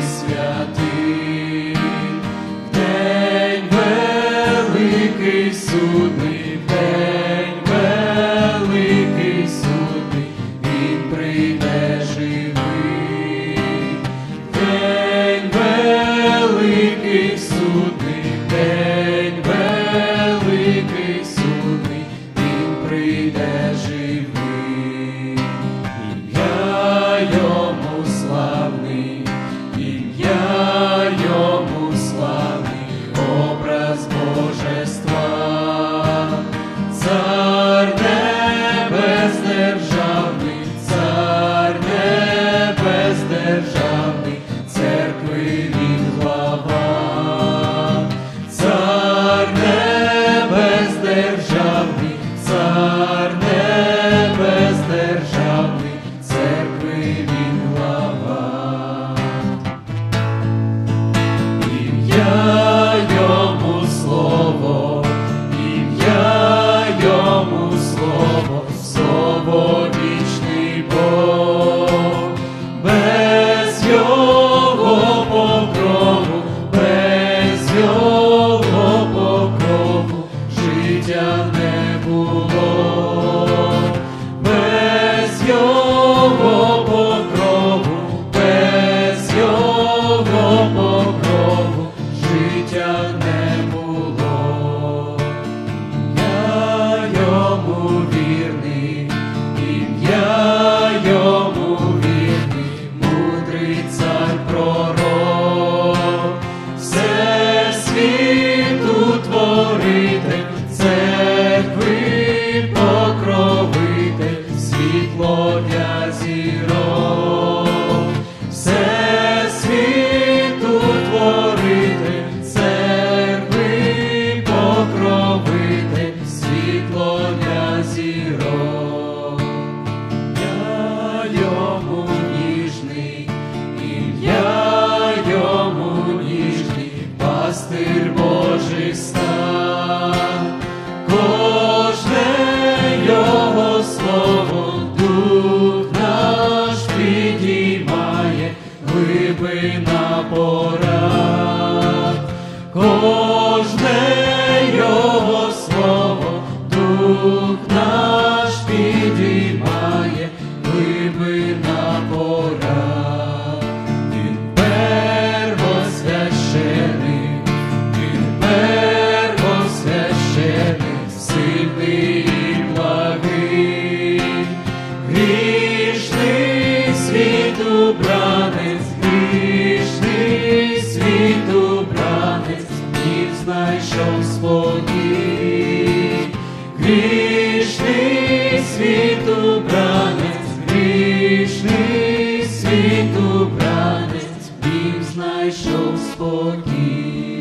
святий, день великий суд. Життя не було, без його покрову, без його покрову життя не було. Ім'я йому вірний, ім'я йому вірний, мудрий цар пророк, глибина пора, кожне його слово дух наш підіймає, глибина пора. Він первосвящений, він первосвящений, сильний і благий, грішний світу бранець, знайшов спокій, грішний світу бранець, грішний світу бранець, він знайшов спокій.